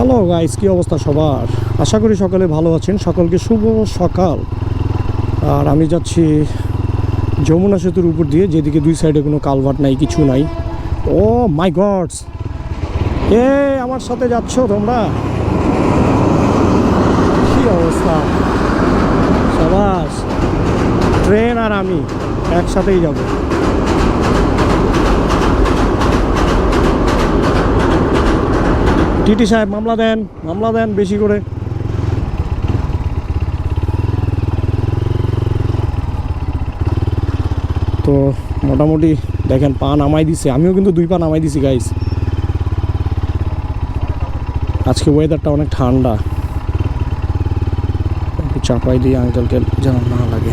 Hello guys, কি অবস্থা সবার? আশা করি সকলে ভালো আছেন। সকলকে শুভ সকাল। আর আমি যাচ্ছি যমুনা সেতুর উপর দিয়ে, যেদিকে দুই সাইডে কোনো কালভার্ট নাই, কিছু নাই। ও মাই গডস! এ, আমার সাথে যাচ্ছ তোমরা? কি অবস্থা? সবাস, ট্রেন আর আমি একসাথেই যাব। টিটি সাহেব, মামলা দেন মামলা দেন বেশি করে। তো মোটামুটি দেখেন, পা নামাই দিছে। আমিও কিন্তু দুই পা নামাই দিছি গাইস আজকে ওয়েদারটা অনেক ঠান্ডা। চাপাই দিয়ে আঙ্কেলকে যেন না লাগে।